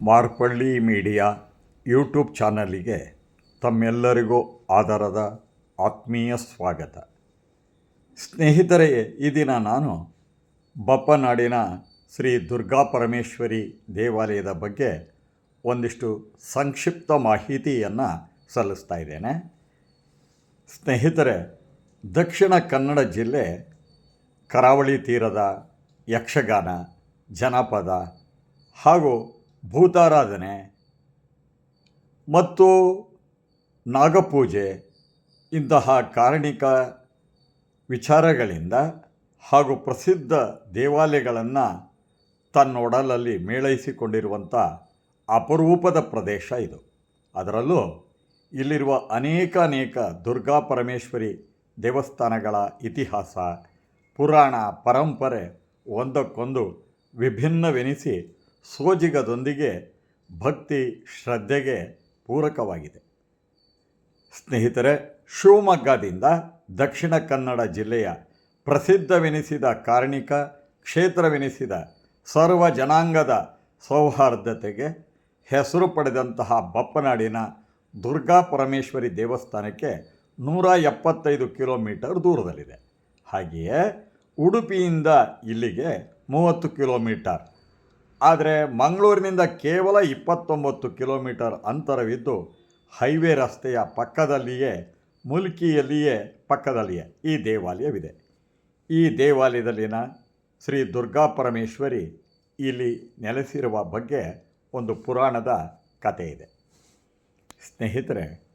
Marpalli media YouTube ಚಾನಲಿಗೆ ತಮ್ಮೆಲ್ಲರಿಗೂ ಆಧಾರದ ಆತ್ಮೀಯ ಸ್ವಾಗತ. ಸ್ನೇಹಿತರೆ, ಈ ದಿನ ನಾನು ಬಪ್ಪನಾಡಿನ ಶ್ರೀ ದುರ್ಗಾ ಪರಮೇಶ್ವರಿ ದೇವಾಲಯದ ಬಗ್ಗೆ ಒಂದಿಷ್ಟು ಸಂಕ್ಷಿಪ್ತ ಮಾಹಿತಿಯನ್ನು ಸಲ್ಲಿಸ್ತಾ ಇದ್ದೇನೆ. ಸ್ನೇಹಿತರೆ, ದಕ್ಷಿಣ ಕನ್ನಡ ಜಿಲ್ಲೆ ಕರಾವಳಿ ತೀರದ ಯಕ್ಷಗಾನ, ಜನಪದ ಹಾಗೂ ಭೂತಾರಾಧನೆ ಮತ್ತು ನಾಗಪೂಜೆ ಇಂತಹ ಕಾರಣಿಕ ವಿಚಾರಗಳಿಂದ ಹಾಗೂ ಪ್ರಸಿದ್ಧ ದೇವಾಲಯಗಳನ್ನು ತನ್ನೊಡಲಲ್ಲಿ ಮೇಳೈಸಿಕೊಂಡಿರುವಂಥ ಅಪರೂಪದ ಪ್ರದೇಶ ಇದು. ಅದರಲ್ಲೂ ಇಲ್ಲಿರುವ ಅನೇಕ ಅನೇಕ ದುರ್ಗಾ ಪರಮೇಶ್ವರಿ ದೇವಸ್ಥಾನಗಳ ಇತಿಹಾಸ, ಪುರಾಣ, ಪರಂಪರೆ ಒಂದಕ್ಕೊಂದು ವಿಭಿನ್ನವೆನಿಸಿ ಸೋಜಿಗದೊಂದಿಗೆ ಭಕ್ತಿ ಶ್ರದ್ಧೆಗೆ ಪೂರಕವಾಗಿದೆ. ಸ್ನೇಹಿತರೆ, ಶಿವಮೊಗ್ಗದಿಂದ ದಕ್ಷಿಣ ಕನ್ನಡ ಜಿಲ್ಲೆಯ ಪ್ರಸಿದ್ಧವೆನಿಸಿದ ಕಾರ್ಣಿಕ, ಕ್ಷೇತ್ರವೆನಿಸಿದ ಸರ್ವ ಜನಾಂಗದ ಸೌಹಾರ್ದತೆಗೆ ಹೆಸರು ಪಡೆದಂತಹ ಬಪ್ಪನಾಡಿನ ದುರ್ಗಾ ಪರಮೇಶ್ವರಿ ದೇವಸ್ಥಾನಕ್ಕೆ ನೂರ ಎಪ್ಪತ್ತೈದು ಕಿಲೋಮೀಟರ್ ದೂರದಲ್ಲಿದೆ. ಹಾಗೆಯೇ ಉಡುಪಿಯಿಂದ ಇಲ್ಲಿಗೆ ಮೂವತ್ತು ಕಿಲೋಮೀಟರ್ ಆದರೆ ಮಂಗಳೂರಿನಿಂದ ಕೇವಲ ಇಪ್ಪತ್ತೊಂಬತ್ತು ಕಿಲೋಮೀಟರ್ ಅಂತರವಿದ್ದು ಹೈವೇ ರಸ್ತೆಯ ಪಕ್ಕದಲ್ಲಿಯೇ, ಮುಲ್ಕಿಯಲ್ಲಿಯೇ ಪಕ್ಕದಲ್ಲಿಯೇ ಈ ದೇವಾಲಯವಿದೆ. ಈ ದೇವಾಲಯದಲ್ಲಿನ ಶ್ರೀ ದುರ್ಗಾ ಪರಮೇಶ್ವರಿ ಇಲ್ಲಿ ನೆಲೆಸಿರುವ ಬಗ್ಗೆ ಒಂದು ಪುರಾಣದ ಕಥೆ ಇದೆ. ಸ್ನೇಹಿತರೆ,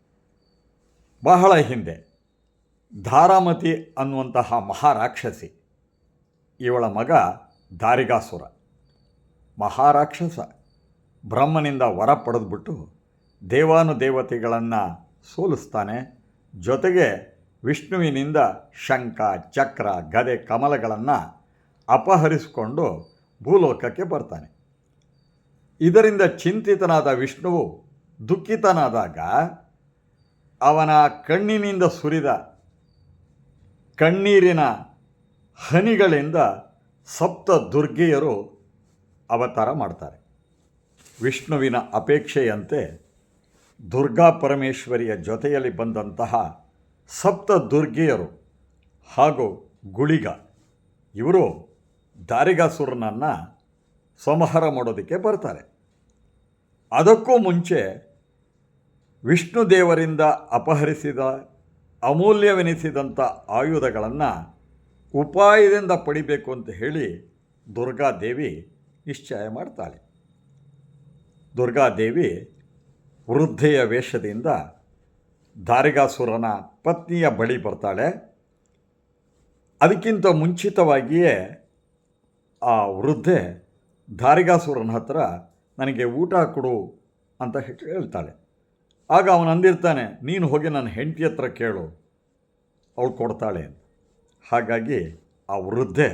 ಬಹಳ ಹಿಂದೆ ಧಾರಾಮತಿ ಅನ್ನುವಂತಹ ಮಹಾರಾಕ್ಷಸಿ, ಇವಳ ಮಗ ದಾರಿಗಾಸುರ ಮಹಾರಾಕ್ಷಸ ಬ್ರಹ್ಮನಿಂದ ವರ ಪಡೆದುಬಿಟ್ಟು ದೇವಾನುದೇವತೆಗಳನ್ನು ಸೋಲಿಸ್ತಾನೆ. ಜೊತೆಗೆ ವಿಷ್ಣುವಿನಿಂದ ಶಂಖ, ಚಕ್ರ, ಗದೆ, ಕಮಲಗಳನ್ನು ಅಪಹರಿಸಿಕೊಂಡು ಭೂಲೋಕಕ್ಕೆ ಬರ್ತಾನೆ. ಇದರಿಂದ ಚಿಂತಿತನಾದ ವಿಷ್ಣುವು ದುಃಖಿತನಾದಾಗ ಅವನ ಕಣ್ಣಿನಿಂದ ಸುರಿದ ಕಣ್ಣೀರಿನ ಹನಿಗಳಿಂದ ಸಪ್ತ ದುರ್ಗೆಯರು ಅವತಾರ ಮಾಡ್ತಾರೆ. ವಿಷ್ಣುವಿನ ಅಪೇಕ್ಷೆಯಂತೆ ದುರ್ಗಾ ಪರಮೇಶ್ವರಿಯ ಜೊತೆಯಲ್ಲಿ ಬಂದಂತಹ ಸಪ್ತ ದುರ್ಗೆಯರು ಹಾಗೂ ಗುಳಿಗ, ಇವರು ದಾರಿಗಾಸುರನನ್ನು ಸಂಹಾರ ಮಾಡೋದಕ್ಕೆ ಬರ್ತಾರೆ. ಅದಕ್ಕೂ ಮುಂಚೆ ವಿಷ್ಣು ದೇವರಿಂದ ಅಪಹರಿಸಿದ ಅಮೂಲ್ಯವೆನಿಸಿದಂಥ ಆಯುಧಗಳನ್ನು ಉಪಾಯದಿಂದ ಪಡಿಬೇಕು ಅಂತ ಹೇಳಿ ದುರ್ಗಾದೇವಿ ನಿಶ್ಚಯ ಮಾಡ್ತಾಳೆ. ದುರ್ಗಾದೇವಿ ವೃದ್ಧೆಯ ವೇಷದಿಂದ ದಾರಿಗಾಸುರನ ಪತ್ನಿಯ ಬಳಿ ಬರ್ತಾಳೆ. ಅದಕ್ಕಿಂತ ಮುಂಚಿತವಾಗಿಯೇ ಆ ವೃದ್ಧೆ ದಾರಿಗಾಸುರನ ಹತ್ರ ನನಗೆ ಊಟ ಕೊಡು ಅಂತ ಹೇಳಿ ಹೇಳ್ತಾಳೆ. ಆಗ ಅವನು ಅಂದಿರ್ತಾನೆ, ನೀನು ಹೋಗಿ ನನ್ನ ಹೆಂಡತಿ ಹತ್ರ ಕೇಳು, ಅವಳು ಕೊಡ್ತಾಳೆ ಹಾಗಾಗಿ ಆ ವೃದ್ಧೆ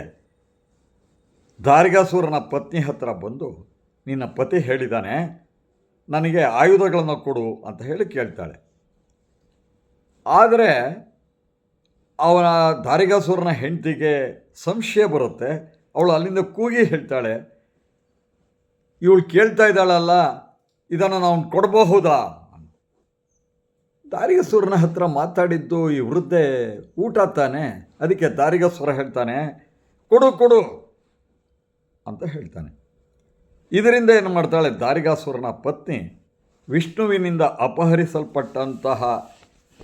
ದಾರಿಗಾಸುರನ ಪತ್ನಿ ಹತ್ತಿರ ಬಂದು, ನಿನ್ನ ಪತಿ ಹೇಳಿದ್ದಾನೆ ನನಗೆ ಆಯುಧಗಳನ್ನು ಕೊಡು ಅಂತ ಹೇಳಿ ಕೇಳ್ತಾಳೆ. ಆದರೆ, ಅವನ ದಾರಿಗಾಸುರನ ಹೆಂಡತಿಗೆ ಸಂಶಯ ಬರುತ್ತೆ. ಅವಳು ಅಲ್ಲಿಂದ ಕೂಗಿ ಹೇಳ್ತಾಳೆ, ಇವಳು ಕೇಳ್ತಾ ಇದ್ದಾಳಲ್ಲ, ಇದನ್ನು ನಾವು ಕೊಡಬಹುದಾ? ದಾರಿಗಸುರನ ಹತ್ರ ಮಾತಾಡಿದ್ದು ಈ ವೃದ್ಧೆ ಊಟ ತಾನೆ. ಅದಕ್ಕೆ ದಾರಿಗಸುರ ಹೇಳ್ತಾನೆ, ಕೊಡು ಕೊಡು ಅಂತ ಹೇಳ್ತಾನೆ. ಇದರಿಂದ ಏನು ಮಾಡ್ತಾಳೆ? ದಾರಿಗಾಸುರನ ಪತ್ನಿ ವಿಷ್ಣುವಿನಿಂದ ಅಪಹರಿಸಲ್ಪಟ್ಟಂತಹ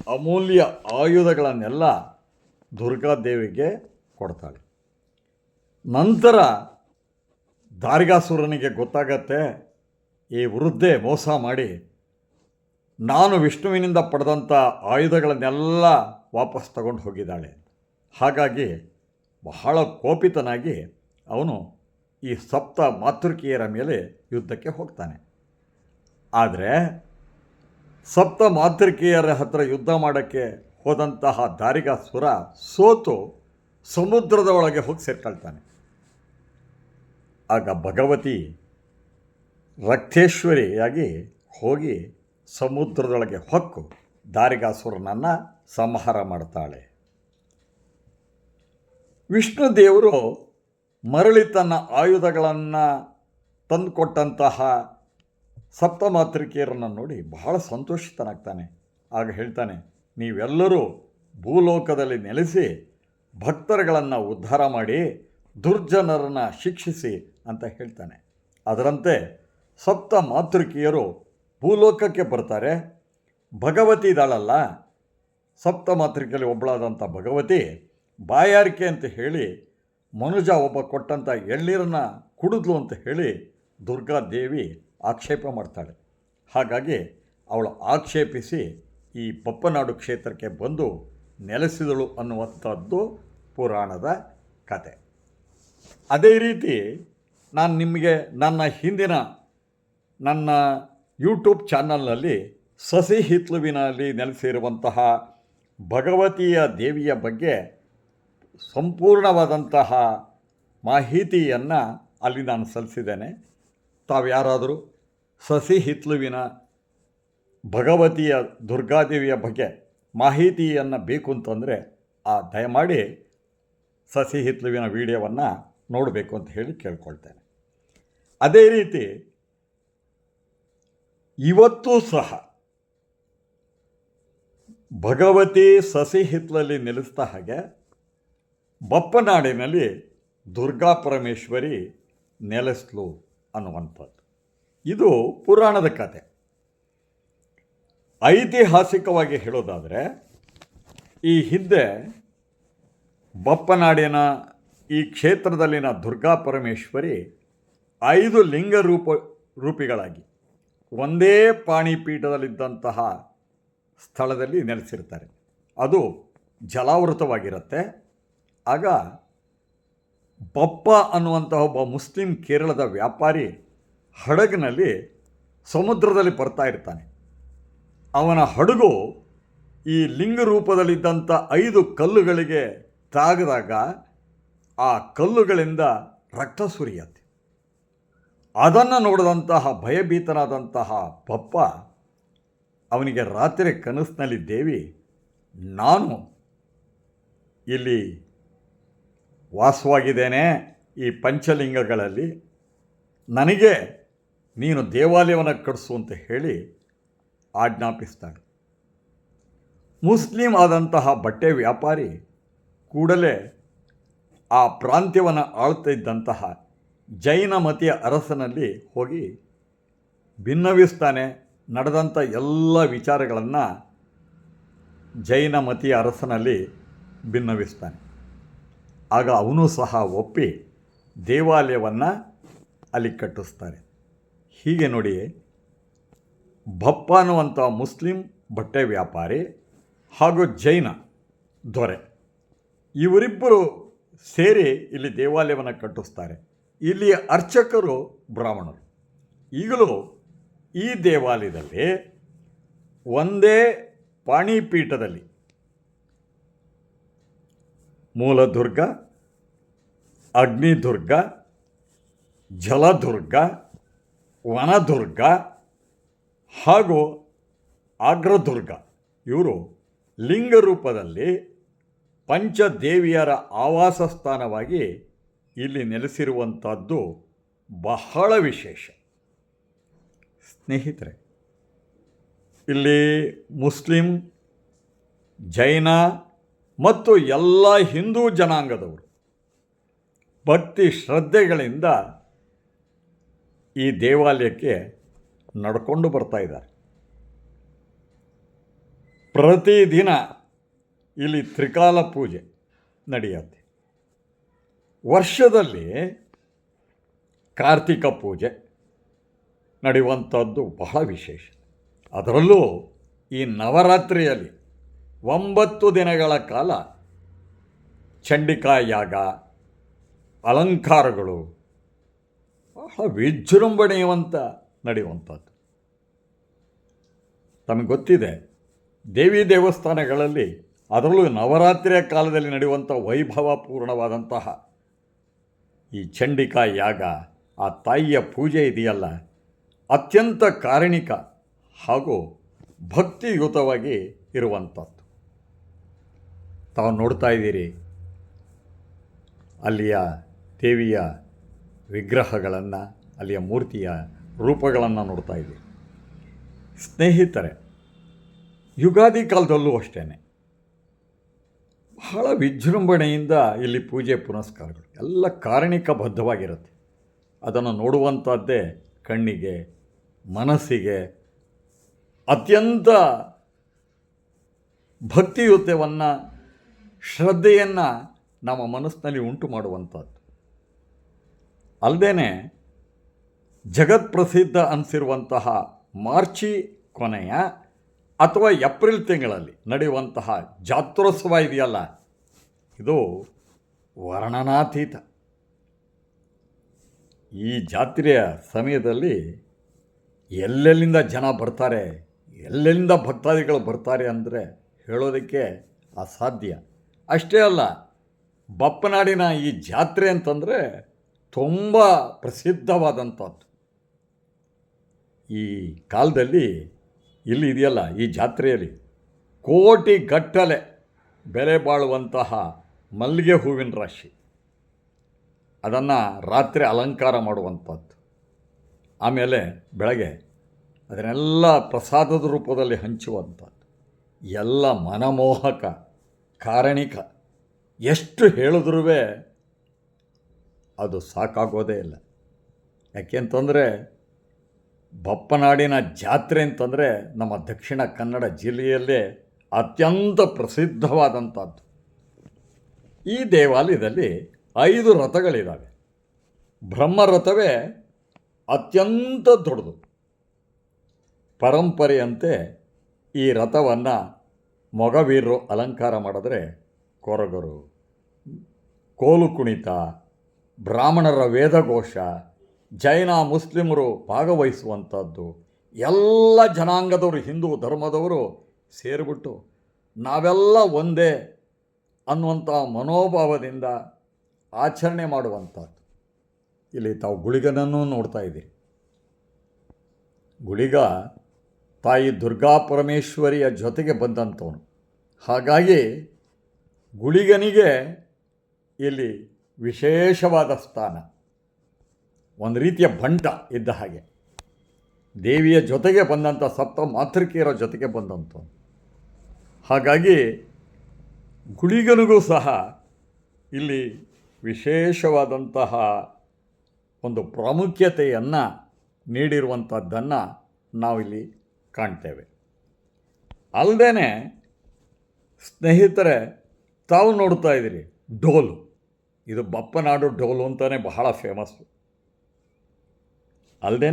ಅಮೂಲ್ಯ ಆಯುಧಗಳನ್ನೆಲ್ಲ ದುರ್ಗಾದೇವಿಗೆ ಕೊಡ್ತಾಳೆ. ನಂತರ ದಾರಿಗಾಸುರನಿಗೆ ಗೊತ್ತಾಗತ್ತೆ, ಈ ವೃದ್ಧೆ ಮೋಸ ಮಾಡಿ ನಾನು ವಿಷ್ಣುವಿನಿಂದ ಪಡೆದಂಥ ಆಯುಧಗಳನ್ನೆಲ್ಲ ವಾಪಸ್ ತಗೊಂಡು ಹೋಗಿದ್ದಾಳೆ. ಹಾಗಾಗಿ ಬಹಳ ಕೋಪಿತನಾಗಿ ಅವನು ಈ ಸಪ್ತ ಮಾತೃಕೆಯರ ಮೇಲೆ ಯುದ್ಧಕ್ಕೆ ಹೋಗ್ತಾನೆ. ಆದರೆ ಸಪ್ತ ಮಾತೃಕೆಯರ ಹತ್ರ ಯುದ್ಧ ಮಾಡೋಕ್ಕೆ ಹೋದಂತಹ ದಾರಿಗಾಸುರ ಸೋತು ಸಮುದ್ರದ ಒಳಗೆ ಹೋಗಿ ಸೇರ್ಕೊಳ್ತಾನೆ. ಆಗ ಭಗವತಿ ರಕ್ತೇಶ್ವರಿಯಾಗಿ ಹೋಗಿ ಸಮುದ್ರದೊಳಗೆ ಹೊಕ್ಕು ದಾರಿಗಾಸುರನನ್ನು ಸಂಹಾರ ಮಾಡ್ತಾಳೆ. ವಿಷ್ಣು ದೇವರು ಮರಳಿ ತನ್ನ ಆಯುಧಗಳನ್ನು ತಂದುಕೊಟ್ಟಂತಹ ಸಪ್ತಮಾತೃಕೆಯರನ್ನು ನೋಡಿ ಬಹಳ ಸಂತೋಷಿತನಾಗ್ತಾನೆ. ಆಗ ಹೇಳ್ತಾನೆ, ನೀವೆಲ್ಲರೂ ಭೂಲೋಕದಲ್ಲಿ ನೆಲೆಸಿ ಭಕ್ತರುಗಳನ್ನು ಉದ್ಧಾರ ಮಾಡಿ ದುರ್ಜನರನ್ನು ಶಿಕ್ಷಿಸಿ ಅಂತ ಹೇಳ್ತಾನೆ. ಅದರಂತೆ ಸಪ್ತ ಮಾತೃಕಿಯರು ಭೂಲೋಕಕ್ಕೆ ಬರ್ತಾರೆ. ಭಗವತಿ ಇದ್ದಾಳಲ್ಲ ಸಪ್ತ ಮಾತೃಕೆಯಲ್ಲಿ ಒಬ್ಬಳಾದಂಥ ಭಗವತಿ ಬಾಯಾರಿಕೆ ಅಂತ ಹೇಳಿ ಮನುಜ ಒಬ್ಬ ಕೊಟ್ಟಂಥ ಎಳ್ನೀರನ್ನು ಕುಡಿದ್ಲು ಅಂತ ಹೇಳಿ ದುರ್ಗಾದೇವಿ ಆಕ್ಷೇಪ ಮಾಡ್ತಾಳೆ. ಹಾಗಾಗಿ ಅವಳು ಆಕ್ಷೇಪಿಸಿ ಈ ಬಪ್ಪನಾಡು ಕ್ಷೇತ್ರಕ್ಕೆ ಬಂದು ನೆಲೆಸಿದಳು ಅನ್ನುವಂಥದ್ದು ಪುರಾಣದ ಕತೆ. ಅದೇ ರೀತಿ ನಾನು ನಿಮಗೆ ನನ್ನ ಹಿಂದಿನ ನನ್ನ ಯೂಟ್ಯೂಬ್ ಚಾನಲ್ನಲ್ಲಿ ಸಸಿ ಹಿತ್ಲುವಿನಲ್ಲಿ ನೆಲೆಸಿರುವಂತಹ ಭಗವತಿಯ ದೇವಿಯ ಬಗ್ಗೆ ಸಂಪೂರ್ಣವಾದಂತಹ ಮಾಹಿತಿಯನ್ನು ಅಲ್ಲಿ ನಾನು ಸಲ್ಲಿಸಿದ್ದೇನೆ. ತಾವು ಯಾರಾದರೂ ಸಸಿ ಹಿತ್ಲುವಿನ ಭಗವತಿಯ ದುರ್ಗಾದೇವಿಯ ಬಗ್ಗೆ ಮಾಹಿತಿಯನ್ನು ಬೇಕು ಅಂತಂದರೆ, ಆ ದಯಮಾಡಿ ಸಸಿ ಹಿತ್ಲುವಿನ ವಿಡಿಯೋವನ್ನು ನೋಡಬೇಕು ಅಂತ ಹೇಳಿ ಕೇಳ್ಕೊಳ್ತೇನೆ. ಅದೇ ರೀತಿ ಇವತ್ತೂ ಸಹ ಭಗವತಿ ಸಸಿ ಹಿತ್ಲಲ್ಲಿ ನೆಲೆಸ್ತಾ ಹಾಗೆ ಬಪ್ಪನಾಡಿನಲ್ಲಿ ದುರ್ಗಾ ಪರಮೇಶ್ವರಿ ನೆಲೆಸ್ಲು ಅನ್ನುವಂಥದ್ದು. ಇದು ಪುರಾಣದ ಕತೆ. ಐತಿಹಾಸಿಕವಾಗಿ ಹೇಳೋದಾದರೆ, ಈ ಹಿಂದೆ ಬಪ್ಪನಾಡಿನ ಈ ಕ್ಷೇತ್ರದಲ್ಲಿನ ದುರ್ಗಾ ಪರಮೇಶ್ವರಿ ಐದು ಲಿಂಗ ರೂಪ, ರೂಪಿಗಳಾಗಿ ಒಂದೇ ಪಾಣಿಪೀಠದಲ್ಲಿದ್ದಂತಹ ಸ್ಥಳದಲ್ಲಿ ನೆಲೆಸಿರ್ತಾರೆ. ಅದು ಜಲಾವೃತವಾಗಿರುತ್ತೆ. ಆಗ ಬಪ್ಪ ಅನ್ನುವಂತಹ ಒಬ್ಬ ಮುಸ್ಲಿಂ ಕೇರಳದ ವ್ಯಾಪಾರಿ ಹಡಗಿನಲ್ಲಿ ಸಮುದ್ರದಲ್ಲಿ ಬರ್ತಾ ಇರ್ತಾನೆ. ಅವನ ಹಡಗು ಈ ಲಿಂಗ ರೂಪದಲ್ಲಿದ್ದಂಥ ಐದು ಕಲ್ಲುಗಳಿಗೆ ತಾಗದಾಗ ಆ ಕಲ್ಲುಗಳಿಂದ ರಕ್ತ ಸುರಿಯತ್ತೆ. ಅದನ್ನು ನೋಡಿದಂತಹ ಭಯಭೀತನಾದಂತಹ ಪಪ್ಪ ಅವನಿಗೆ ರಾತ್ರಿ ಕನಸಿನಲ್ಲಿ ದೇವಿ, ನಾನು ಇಲ್ಲಿ ವಾಸವಾಗಿದ್ದೇನೆ ಈ ಪಂಚಲಿಂಗಗಳಲ್ಲಿ. ನನಗೆ ನೀನು ದೇವಾಲಯವನ್ನು ಕಟ್ಟಿಸು ಅಂತ ಹೇಳಿ ಆಜ್ಞಾಪಿಸ್ತಾಳೆ ಮುಸ್ಲಿಂ ಆದಂತಹ ಬಟ್ಟೆ ವ್ಯಾಪಾರಿ ಕೂಡಲೇ ಆ ಪ್ರಾಂತ್ಯವನ್ನು ಆಳ್ತಿದ್ದಂತಹ ಜೈನ ಮತಿಯ ಅರಸನಲ್ಲಿ ಹೋಗಿ ಭಿನ್ನವಿಸ್ತಾನೆ ನಡೆದಂಥ ಎಲ್ಲ ವಿಚಾರಗಳನ್ನು ಜೈನ ಮತಿಯ ಅರಸನಲ್ಲಿ ಭಿನ್ನವಿಸ್ತಾನೆ. ಆಗ ಅವನು ಸಹ ಒಪ್ಪಿ ದೇವಾಲಯವನ್ನು ಅಲ್ಲಿ ಕಟ್ಟಿಸ್ತಾರೆ. ಹೀಗೆ ನೋಡಿ ಭಪ್ಪ ಅನ್ನುವಂಥ ಮುಸ್ಲಿಂ ಬಟ್ಟೆ ವ್ಯಾಪಾರಿ ಹಾಗೂ ಜೈನ ದೊರೆ ಇವರಿಬ್ಬರು ಸೇರಿ ಇಲ್ಲಿ ದೇವಾಲಯವನ್ನು ಕಟ್ಟಿಸ್ತಾರೆ. ಇಲ್ಲಿ ಅರ್ಚಕರು ಬ್ರಾಹ್ಮಣರು. ಈಗಲೂ ಈ ದೇವಾಲಯದಲ್ಲಿ ಒಂದೇ ಪಾಣಿಪೀಠದಲ್ಲಿ ಮೂಲದುರ್ಗ, ಅಗ್ನಿದುರ್ಗ, ಜಲದುರ್ಗ, ವನದುರ್ಗ ಹಾಗೂ ಆಗ್ರದುರ್ಗ ಇವರು ಲಿಂಗ ರೂಪದಲ್ಲಿ ಪಂಚದೇವಿಯರ ಆವಾಸ ಸ್ಥಾನವಾಗಿ ಇಲ್ಲಿ ನೆಲೆಸಿರುವಂಥದ್ದು ಬಹಳ ವಿಶೇಷ. ಸ್ನೇಹಿತರೆ, ಇಲ್ಲಿ ಮುಸ್ಲಿಂ, ಜೈನ ಮತ್ತು ಎಲ್ಲ ಹಿಂದೂ ಜನಾಂಗದವರು. ಭಕ್ತಿ ಶ್ರದ್ಧೆಗಳಿಂದ ಈ ದೇವಾಲಯಕ್ಕೆ ನಡ್ಕೊಂಡು ಬರ್ತಾ ಇದ್ದಾರೆ. ಪ್ರತಿದಿನ ಇಲ್ಲಿ ತ್ರಿಕಾಲ ಪೂಜೆ ನಡೆಯುತ್ತೆ. ವರ್ಷದಲ್ಲಿ ಕಾರ್ತಿಕ ಪೂಜೆ ನಡೆಯುವಂಥದ್ದು ಬಹಳ ವಿಶೇಷ. ಅದರಲ್ಲೂ ಈ ನವರಾತ್ರಿಯಲ್ಲಿ ಒಂಬತ್ತು ದಿನಗಳ ಕಾಲ ಚಂಡಿಕಾ ಯಾಗ, ಅಲಂಕಾರಗಳು ಬಹಳ ವಿಜೃಂಭಣೆಯವಂತ ನಡೆಯುವಂಥದ್ದು. ತಮಗೆ ಗೊತ್ತಿದೆ, ದೇವಿ ದೇವಸ್ಥಾನಗಳಲ್ಲಿ ಅದರಲ್ಲೂ ನವರಾತ್ರಿಯ ಕಾಲದಲ್ಲಿ ನಡೆಯುವಂಥ ವೈಭವಪೂರ್ಣವಾದಂತಹ ಈ ಚಂಡಿಕಾ ಯಾಗ, ಆ ತಾಯಿಯ ಪೂಜೆ ಇದೆಯಲ್ಲ, ಅತ್ಯಂತ ಕಾರಣಿಕ ಹಾಗೂ ಭಕ್ತಿಯುತವಾಗಿ ಇರುವಂಥದ್ದು. ತಾವು ನೋಡ್ತಾ ಇದ್ದೀರಿ. ಅಲ್ಲಿಯ ದೇವಿಯ ವಿಗ್ರಹಗಳನ್ನು, ಅಲ್ಲಿಯ ಮೂರ್ತಿಯ ರೂಪಗಳನ್ನು ನೋಡ್ತಾ ಇದ್ದೀರಿ. ಸ್ನೇಹಿತರೆ, ಯುಗಾದಿ ಕಾಲದಲ್ಲೂ ಅಷ್ಟೇ ಬಹಳ ವಿಜೃಂಭಣೆಯಿಂದ ಇಲ್ಲಿ ಪೂಜೆ ಪುನಸ್ಕಾರಗಳು ಎಲ್ಲ ಕಾರಣಿಕ ಬದ್ಧವಾಗಿರುತ್ತೆ ಅದನ್ನು ನೋಡುವಂಥದ್ದೇ ಕಣ್ಣಿಗೆ, ಮನಸ್ಸಿಗೆ ಅತ್ಯಂತ ಭಕ್ತಿಯುತವನ್ನು ಶ್ರದ್ಧೆಯನ್ನು ನಮ್ಮ ಮನಸ್ಸಿನಲ್ಲಿ ಉಂಟು ಮಾಡುವಂಥದ್ದು. ಜಗತ್ ಪ್ರಸಿದ್ಧ ಅನಿಸಿರುವಂತಹ ಮಾರ್ಚಿ ಕೊನೆಯ ಅಥವಾ ಏಪ್ರಿಲ್ ತಿಂಗಳಲ್ಲಿ ನಡೆಯುವಂತಹ ಜಾತ್ರೋತ್ಸವ ಇದೆಯಲ್ಲ? ಇದು ವರ್ಣನಾತೀತ. ಈ ಜಾತ್ರೆಯ ಸಮಯದಲ್ಲಿ ಎಲ್ಲೆಲ್ಲಿಂದ ಜನ ಬರ್ತಾರೆ, ಎಲ್ಲೆಲ್ಲಿಂದ ಭಕ್ತಾದಿಗಳು ಬರ್ತಾರೆ ಅಂದರೆ ಹೇಳೋದಕ್ಕೆ ಅಸಾಧ್ಯ. ಅಷ್ಟೇ ಅಲ್ಲ, ಬಪ್ಪನಾಡಿನ ಈ ಜಾತ್ರೆ ಅಂತಂದರೆ ತುಂಬ ಪ್ರಸಿದ್ಧವಾದಂಥದ್ದು. ಈ ಕಾಲದಲ್ಲಿ ಇಲ್ಲಿ ಇದೆಯಲ್ಲ, ಈ ಜಾತ್ರೆಯಲ್ಲಿ ಕೋಟಿ ಗಟ್ಟಲೆ ಬೆಲೆ ಬಾಳುವಂತಹ ಮಲ್ಲಿಗೆ ಹೂವಿನ ರಾಶಿ. ಅದನ್ನು ರಾತ್ರಿ ಅಲಂಕಾರ ಮಾಡುವಂಥದ್ದು. ಆಮೇಲೆ ಬೆಳಗ್ಗೆ ಅದನ್ನೆಲ್ಲ ಪ್ರಸಾದದ ರೂಪದಲ್ಲಿ ಹಂಚುವಂಥದ್ದು. ಎಲ್ಲ ಮನಮೋಹಕ ಕಾರಣಿಕ. ಎಷ್ಟು ಹೇಳಿದ್ರೂ ಅದು ಸಾಕಾಗೋದೇ ಇಲ್ಲ. ಯಾಕೆಂತಂದರೆ ಬಪ್ಪನಾಡಿನ ಜಾತ್ರೆ ಅಂತಂದರೆ ನಮ್ಮ ದಕ್ಷಿಣ ಕನ್ನಡ ಜಿಲ್ಲೆಯಲ್ಲೇ ಅತ್ಯಂತ ಪ್ರಸಿದ್ಧವಾದಂಥದ್ದು. ಈ ದೇವಾಲಯದಲ್ಲಿ ಐದು ರಥಗಳಿದ್ದಾವೆ ಬ್ರಹ್ಮರಥವೇ ಅತ್ಯಂತ ದೊಡ್ಡದು. ಪರಂಪರೆಯಂತೆ ಈ ರಥವನ್ನು ಮೊಗವೀರರು ಅಲಂಕಾರ ಮಾಡಿದ್ರೆ ಕೊರಗರು. ಕೋಲು ಕುಣಿತ, ಬ್ರಾಹ್ಮಣರ ವೇದಘೋಷ, ಜೈನ ಮುಸ್ಲಿಮರು ಭಾಗವಹಿಸುವಂಥದ್ದು. ಎಲ್ಲ ಜನಾಂಗದವರು, ಹಿಂದೂ ಧರ್ಮದವರು ಸೇರಿಬಿಟ್ಟು ನಾವೆಲ್ಲ ಒಂದೇ ಅನ್ನುವಂಥ ಮನೋಭಾವದಿಂದ ಆಚರಣೆ ಮಾಡುವಂಥದ್ದು. ಇಲ್ಲಿ ತಾವು ಗುಳಿಗನನ್ನು ನೋಡ್ತಾ ಇದ್ದೀರಿ. ಗುಳಿಗ ತಾಯಿ ದುರ್ಗಾ ಪರಮೇಶ್ವರಿಯ ಜೊತೆಗೆ ಬಂದಂಥವನು. ಹಾಗಾಗಿ ಗುಳಿಗನಿಗೆ ಇಲ್ಲಿ ವಿಶೇಷವಾದ ಸ್ಥಾನ. ಒಂದು ರೀತಿಯ ಬಂಟ ಇದ್ದ ಹಾಗೆ. ದೇವಿಯ ಜೊತೆಗೆ ಬಂದಂಥ ಸಪ್ತ ಮಾತೃಕೆಯರ ಜೊತೆಗೆ ಬಂದಂಥವನು. ಹಾಗಾಗಿ ಗುಳಿಗನಿಗೂ ಸಹ ಇಲ್ಲಿ ವಿಶೇಷವಾದಂತಹ ಒಂದು ಪ್ರಾಮುಖ್ಯತೆಯನ್ನು ನೀಡಿರುವಂಥದ್ದನ್ನು ನಾವಿಲ್ಲಿ ಕಾಣ್ತೇವೆ. ಅಲ್ಲದೇ ಸ್ನೇಹಿತರೆ, ತಾವು ನೋಡ್ತಾ ಇದ್ದೀರಿ, ಡೋಲು. ಇದು ಬಪ್ಪನಾಡು ಡೋಲು ಅಂತಲೇ ಬಹಳ ಫೇಮಸ್ಸು ಅಲ್ಲದೇ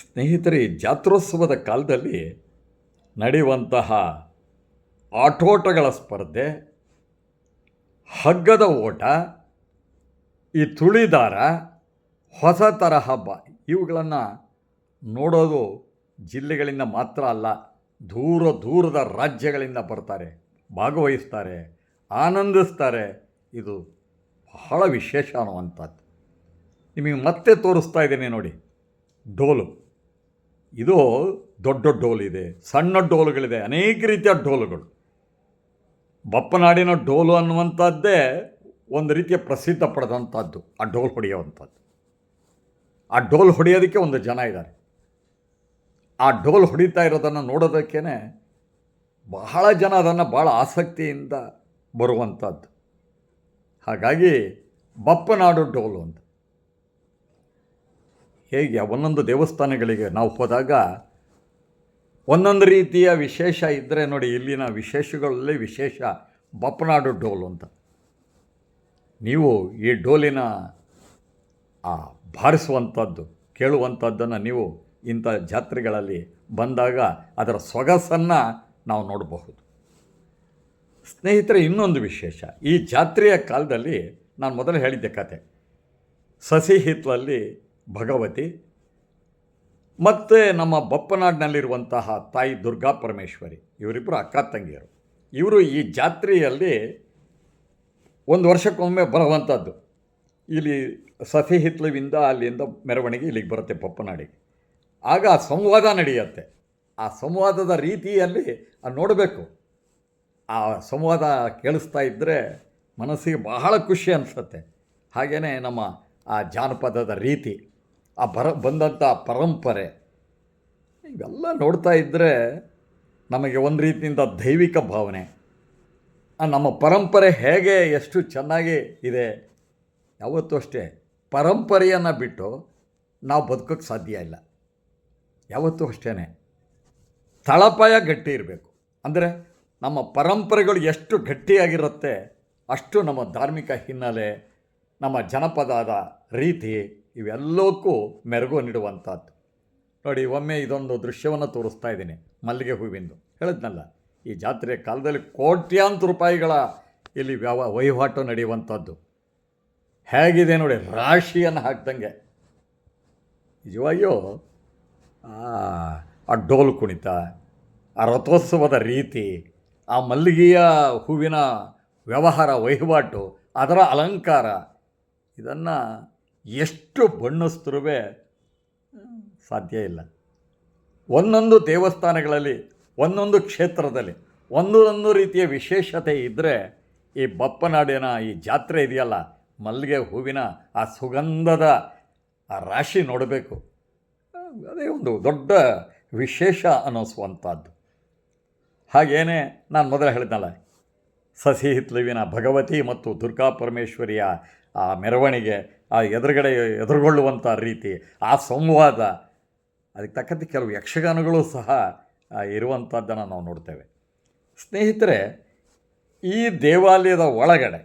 ಸ್ನೇಹಿತರೆ ಜಾತ್ರೋತ್ಸವದ ಕಾಲದಲ್ಲಿ ನಡೆಯುವಂತಹ ಆಟೋಟಗಳ ಸ್ಪರ್ಧೆ, ಹಗ್ಗದ ಓಟ, ಈ ತುಳಿದಾರ, ಹೊಸ ಥರ ಹಬ್ಬ ಇವುಗಳನ್ನು ನೋಡೋದು ಜಿಲ್ಲೆಗಳಿಂದ ಮಾತ್ರ ಅಲ್ಲ, ದೂರ ದೂರದ ರಾಜ್ಯಗಳಿಂದ ಬರ್ತಾರೆ, ಭಾಗವಹಿಸ್ತಾರೆ, ಆನಂದಿಸ್ತಾರೆ. ಇದು ಬಹಳ ವಿಶೇಷ ಅನ್ನುವಂಥದ್ದು. ನಿಮಗೆ ಮತ್ತೆ ತೋರಿಸ್ತಾ ಇದ್ದೀನಿ ನೋಡಿ, ಡೋಲು. ಇದು ದೊಡ್ಡ ಡೋಲ್ ಇದೆ, ಸಣ್ಣ ಡೋಲುಗಳಿದೆ, ಅನೇಕ ರೀತಿಯ ಡೋಲುಗಳು. ಬಪ್ಪನಾಡಿನ ಡೋಲು ಅನ್ನುವಂಥದ್ದೇ ಒಂದು ರೀತಿಯ ಪ್ರಸಿದ್ಧ ಪಡೆದಂಥದ್ದು, ಆ ಡೋಲ್ ಹೊಡೆಯುವಂಥದ್ದು. ಆ ಡೋಲ್ ಹೊಡೆಯೋದಕ್ಕೆ ಒಂದು ಜನ ಇದ್ದಾರೆ. ಆ ಡೋಲ್ ಹೊಡಿತಾ ಇರೋದನ್ನು ನೋಡೋದಕ್ಕೇ ಬಹಳ ಜನ ಅದನ್ನು ಭಾಳ ಆಸಕ್ತಿಯಿಂದ ಬರುವಂಥದ್ದು ಹಾಗಾಗಿ ಬಪ್ಪನಾಡು ಡೋಲು ಅಂತ ಹೇಗೆ ಒಂದೊಂದು ದೇವಸ್ಥಾನಗಳಿಗೆ ನಾವು ಹೋದಾಗ ಒಂದೊಂದು ರೀತಿಯ ವಿಶೇಷ ಇದ್ದರೆ ನೋಡಿ ಇಲ್ಲಿನ ವಿಶೇಷಗಳಲ್ಲಿ ವಿಶೇಷ ಬಪ್ಪನಾಡು ಡೋಲು ಅಂತ. ನೀವು ಈ ಡೋಲಿನ ಆ ಬಾರಿಸುವಂಥದ್ದು ಕೇಳುವಂಥದ್ದನ್ನು ನೀವು ಇಂಥ ಜಾತ್ರೆಗಳಲ್ಲಿ ಬಂದಾಗ ಅದರ ಸೊಗಸನ್ನು ನಾವು ನೋಡಬಹುದು. ಸ್ನೇಹಿತರೆ, ಇನ್ನೊಂದು ವಿಶೇಷ. ಈ ಜಾತ್ರೆಯ ಕಾಲದಲ್ಲಿ ನಾನು ಮೊದಲು ಹೇಳಿದ್ದೆ ಕತೆ. ಸಸಿ ಹಿತ್ಲಲ್ಲಿ ಭಗವತಿ ಮತ್ತು ನಮ್ಮ ಬಪ್ಪನಾಡಿನಲ್ಲಿರುವಂತಹ ತಾಯಿ ದುರ್ಗಾ ಪರಮೇಶ್ವರಿ ಇವರಿಬ್ಬರು ಅಕ್ಕ ತಂಗಿಯರು. ಇವರು ಈ ಜಾತ್ರೆಯಲ್ಲಿ ಒಂದು ವರ್ಷಕ್ಕೊಮ್ಮೆ ಬರುವಂಥದ್ದು. ಇಲ್ಲಿ ಸಸಿ ಹಿತ್ಲುವಿಂದ ಅಲ್ಲಿಂದ ಮೆರವಣಿಗೆ ಇಲ್ಲಿಗೆ ಬರುತ್ತೆ ಬಪ್ಪನಾಡಿಗೆ. ಆಗ ಸಂವಾದ ನಡೆಯುತ್ತೆ. ಆ ಸಂವಾದದ ರೀತಿಯಲ್ಲಿ ನೋಡಬೇಕು. ಆ ಸಂವಾದ ಕೇಳಿಸ್ತಾ ಇದ್ದರೆ ಮನಸ್ಸಿಗೆ ಬಹಳ ಖುಷಿ ಅನಿಸುತ್ತೆ. ಹಾಗೆಯೇ ನಮ್ಮ ಆ ಜಾನಪದದ ರೀತಿ, ಆ ಬರ ಬಂದಂಥ ಪರಂಪರೆ, ಇವೆಲ್ಲ ನೋಡ್ತಾ ಇದ್ದರೆ ನಮಗೆ ಒಂದು ರೀತಿಯಿಂದ ದೈವಿಕ ಭಾವನೆ. ನಮ್ಮ ಪರಂಪರೆ ಹೇಗೆ ಎಷ್ಟು ಚೆನ್ನಾಗಿ ಇದೆ, ಯಾವತ್ತೂ ಅಷ್ಟೇ. ಪರಂಪರೆಯನ್ನು ಬಿಟ್ಟು ನಾವು ಬದುಕೋಕ್ಕೆ ಸಾಧ್ಯ ಇಲ್ಲ. ಯಾವತ್ತೂ ಅಷ್ಟೇ ತಳಪಾಯ ಗಟ್ಟಿ ಇರಬೇಕು. ಅಂದರೆ ನಮ್ಮ ಪರಂಪರೆಗಳು ಎಷ್ಟು ಗಟ್ಟಿಯಾಗಿರುತ್ತೆ, ಅಷ್ಟು ನಮ್ಮ ಧಾರ್ಮಿಕ ಹಿನ್ನೆಲೆ, ನಮ್ಮ ಜನಪದದ ರೀತಿ ಇವೆಲ್ಲಕ್ಕೂ ಮೆರಗು ನೀಡುವಂಥದ್ದು. ನೋಡಿ, ಒಮ್ಮೆ ಇದೊಂದು ದೃಶ್ಯವನ್ನು ತೋರಿಸ್ತಾ ಇದ್ದೀನಿ, ಮಲ್ಲಿಗೆ ಹೂವಿಂದು. ಹೇಳಿದ್ನಲ್ಲ, ಈ ಜಾತ್ರೆಯ ಕಾಲದಲ್ಲಿ ಕೋಟ್ಯಾಂತರ ರೂಪಾಯಿಗಳ ಇಲ್ಲಿ ವ್ಯವ ವಹಿವಾಟು ನಡೆಯುವಂಥದ್ದು. ಹೇಗಿದೆ ನೋಡಿ, ರಾಶಿಯನ್ನು ಹಾಕ್ದಂಗೆ. ನಿಜವಾಗಿಯೂ ಆ ಡೋಲು ಕುಣಿತ, ಆ ರಥೋತ್ಸವದ ರೀತಿ, ಆ ಮಲ್ಲಿಗೆಯ ಹೂವಿನ ವ್ಯವಹಾರ, ವಹಿವಾಟು, ಅದರ ಅಲಂಕಾರ, ಇದನ್ನು ಎಷ್ಟು ಬಣ್ಣಿಸಿದ್ರೂ ಸಾಧ್ಯ ಇಲ್ಲ. ಒಂದೊಂದು ದೇವಸ್ಥಾನಗಳಲ್ಲಿ, ಒಂದೊಂದು ಕ್ಷೇತ್ರದಲ್ಲಿ, ಒಂದೊಂದು ರೀತಿಯ ವಿಶೇಷತೆ ಇದ್ದರೆ ಈ ಬಪ್ಪನಾಡಿನ ಈ ಜಾತ್ರೆ ಇದೆಯಲ್ಲ, ಮಲ್ಲಿಗೆ ಹೂವಿನ ಆ ಸುಗಂಧದ ಆ ರಾಶಿ ನೋಡಬೇಕು. ಅದೇ ಒಂದು ದೊಡ್ಡ ವಿಶೇಷ ಅನ್ನಿಸುವಂಥದ್ದು. ಹಾಗೇನೇ ನಾನು ಮೊದಲು ಹೇಳಿದ್ನಲ್ಲ, ಸಸಿ ಹಿತ್ಲುವಿನ ಭಗವತಿ ಮತ್ತು ದುರ್ಗಾ ಪರಮೇಶ್ವರಿಯ ಆ ಮೆರವಣಿಗೆ, ಆ ಎದುರುಗಡೆ ಎದುರುಗೊಳ್ಳುವಂಥ ರೀತಿ, ಆ ಸಂವಾದ, ಅದಕ್ಕೆ ತಕ್ಕಂತೆ ಕೆಲವು ಯಕ್ಷಗಾನಗಳು ಸಹ ಇರುವಂಥದ್ದನ್ನು ನಾವು ನೋಡ್ತೇವೆ. ಸ್ನೇಹಿತರೆ, ಈ ದೇವಾಲಯದ ಒಳಗಡೆ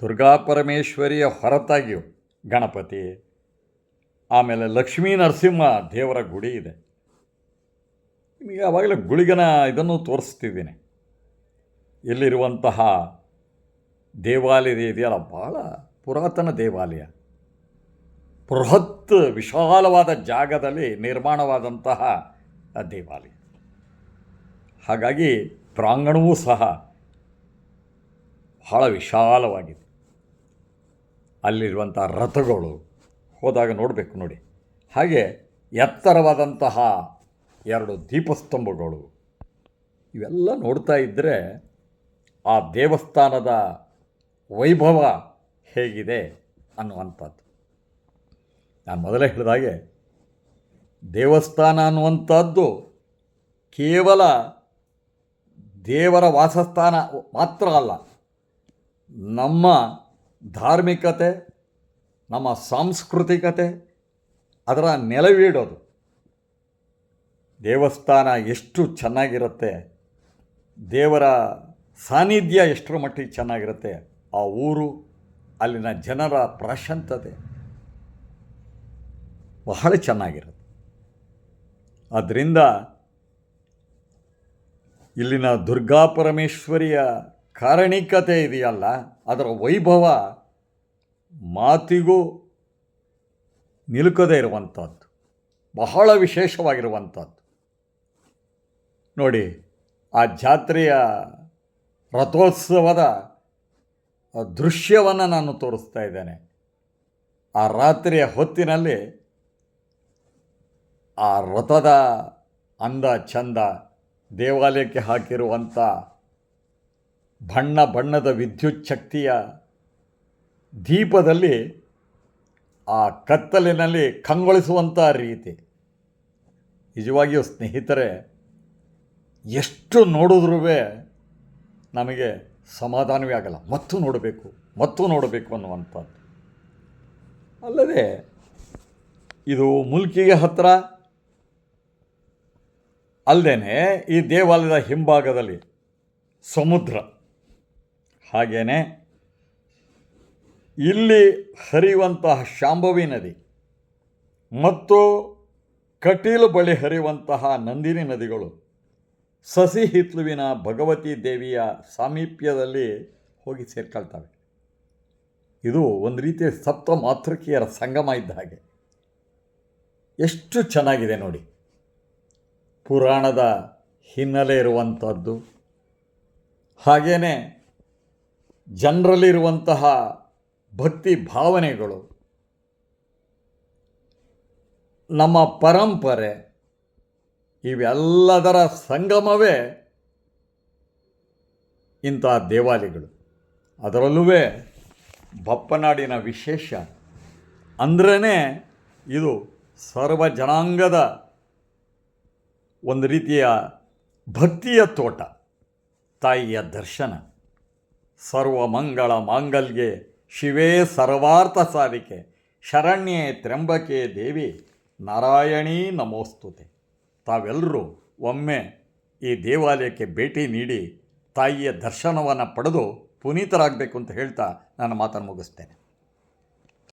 ದುರ್ಗಾ ಪರಮೇಶ್ವರಿಯ ಹೊರತಾಗಿಯೂ ಗಣಪತಿ ಆಮೇಲೆ ಲಕ್ಷ್ಮೀ ನರಸಿಂಹ ದೇವರ ಗುಡಿ ಇದೆ. ನಿಮಗೆ ಆವಾಗಲೇ ಗುಳಿಗನ ಇದನ್ನು ತೋರಿಸ್ತಿದ್ದೀನಿ. ಇಲ್ಲಿರುವಂತಹ ದೇವಾಲಯ ಇದೆಯಲ್ಲ ಭಾಳ ಪುರಾತನ ದೇವಾಲಯ. ಬೃಹತ್ ವಿಶಾಲವಾದ ಜಾಗದಲ್ಲಿ ನಿರ್ಮಾಣವಾದಂತಹ ದೇವಾಲಯ. ಹಾಗಾಗಿ ಪ್ರಾಂಗಣವೂ ಸಹ ಬಹಳ ವಿಶಾಲವಾಗಿದೆ. ಅಲ್ಲಿರುವಂಥ ರಥಗಳು ಹೋದಾಗ ನೋಡಬೇಕು ನೋಡಿ. ಹಾಗೆ ಎತ್ತರವಾದಂತಹ ಎರಡು ದೀಪಸ್ತಂಭಗಳು ಇವೆಲ್ಲ ನೋಡ್ತಾ ಇದ್ದರೆ ಆ ದೇವಸ್ಥಾನದ ವೈಭವ ಹೇಗಿದೆ ಅನ್ನುವಂಥದ್ದು. ನಾನು ಮೊದಲೇ ಹೇಳಿದಾಗೆ ದೇವಸ್ಥಾನ ಅನ್ನುವಂಥದ್ದು ಕೇವಲ ದೇವರ ವಾಸಸ್ಥಾನ ಮಾತ್ರ ಅಲ್ಲ, ನಮ್ಮ ಧಾರ್ಮಿಕತೆ ನಮ್ಮ ಸಾಂಸ್ಕೃತಿಕತೆ ಅದರ ನೆಲವೀಡೋದು. ದೇವಸ್ಥಾನ ಎಷ್ಟು ಚೆನ್ನಾಗಿರುತ್ತೆ, ದೇವರ ಸಾನ್ನಿಧ್ಯ ಎಷ್ಟರ ಮಟ್ಟಿಗೆ ಚೆನ್ನಾಗಿರುತ್ತೆ, ಆ ಊರು, ಅಲ್ಲಿನ ಜನರ ಪ್ರಶಾಂತತೆ ಬಹಳ ಚೆನ್ನಾಗಿರುತ್ತೆ. ಅದರಿಂದ ಇಲ್ಲಿನ ದುರ್ಗಾಪರಮೇಶ್ವರಿಯ ಕಾರಣಿಕತೆ ಇದೆಯಲ್ಲ, ಅದರ ವೈಭವ ಮಾತಿಗೂ ನಿಲುಕದೇ ಇರುವಂಥದ್ದು, ಬಹಳ ವಿಶೇಷವಾಗಿರುವಂಥದ್ದು. ನೋಡಿ, ಆ ಜಾತ್ರೆಯ ರಥೋತ್ಸವದ ದೃಶ್ಯವನ್ನು ನಾನು ತೋರಿಸ್ತಾ ಇದ್ದೇನೆ. ಆ ರಾತ್ರಿಯ ಹೊತ್ತಿನಲ್ಲಿ ಆ ರಥದ ಅಂದ ಚಂದ ದೇವಾಲಯಕ್ಕೆ ಹಾಕಿರುವಂಥ ಬಣ್ಣ ಬಣ್ಣದ ವಿದ್ಯುತ್ ಶಕ್ತಿಯ ದೀಪದಲ್ಲಿ ಆ ಕತ್ತಲಿನಲ್ಲಿ ಕಂಗೊಳಿಸುವಂಥ ರೀತಿ. ನಿಜವಾಗಿಯೂ ಸ್ನೇಹಿತರೆ, ಎಷ್ಟು ನೋಡಿದ್ರೂ ನಮಗೆ ಸಮಾಧಾನವೇ ಆಗಲ್ಲ. ಮತ್ತು ನೋಡಬೇಕು ಮತ್ತು ನೋಡಬೇಕು ಅನ್ನುವಂಥದ್ದು. ಅಲ್ಲದೆ, ಇದು ಮುಲ್ಕಿಗೆ ಹತ್ತಿರ ಅಲ್ಲದೇ ಈ ದೇವಾಲಯದ ಹಿಂಭಾಗದಲ್ಲಿ ಸಮುದ್ರ. ಹಾಗೇನೆ ಇಲ್ಲಿ ಹರಿಯುವಂತಹ ಶಾಂಭವಿ ನದಿ ಮತ್ತು ಕಟೀಲು ಬಳಿ ಹರಿಯುವಂತಹ ನಂದಿನಿ ನದಿಗಳು ಸಸಿ ಹಿತ್ಲುವಿನ ಭಗವತಿ ದೇವಿಯ ಸಾಮೀಪ್ಯದಲ್ಲಿ ಹೋಗಿ ಸೇರ್ಕೊಳ್ತವೆ. ಇದು ಒಂದು ರೀತಿಯ ಸಪ್ತ ಮಾತೃಕೆಯರ ಸಂಗಮ ಇದ್ದ ಹಾಗೆ. ಎಷ್ಟು ಚೆನ್ನಾಗಿದೆ ನೋಡಿ. ಪುರಾಣದ ಹಿನ್ನೆಲೆ ಇರುವಂಥದ್ದು ಹಾಗೆಯೇ ಜನರಲ್ಲಿರುವಂತಹ ಭಕ್ತಿ ಭಾವನೆಗಳು, ನಮ್ಮ ಪರಂಪರೆ, ಇವೆಲ್ಲದರ ಸಂಗಮವೇ ಇಂಥ ದೇವಾಲಯಗಳು. ಅದರಲ್ಲೂ ಬಪ್ಪನಾಡಿನ ವಿಶೇಷ. ಅಂದ್ರೇ ಇದು ಸರ್ವ ಜನಾಂಗದ ಒಂದು ರೀತಿಯ ಭಕ್ತಿಯ ತೋಟ, ತಾಯಿಯ ದರ್ಶನ. ಸರ್ವ ಮಂಗಳ ಮಾಂಗಲ್ಯೆ ಶಿವೇ ಸರ್ವಾರ್ಥ ಸಾಧಿಕೆ ಶರಣ್ಯೆ ತ್ರ್ಯಂಬಕೆ ದೇವಿ, ನಾರಾಯಣೀ ನಮೋಸ್ತುತೆ. ತಾವೆಲ್ಲರೂ ಒಮ್ಮೆ ಈ ದೇವಾಲಯಕ್ಕೆ ಭೇಟಿ ನೀಡಿ ತಾಯಿಯ ದರ್ಶನವನ್ನು ಪಡೆದು ಪುನೀತರಾಗಬೇಕು ಅಂತ ಹೇಳ್ತಾ ನಾನು ಮಾತನ್ನು ಮುಗಿಸ್ತೇನೆ.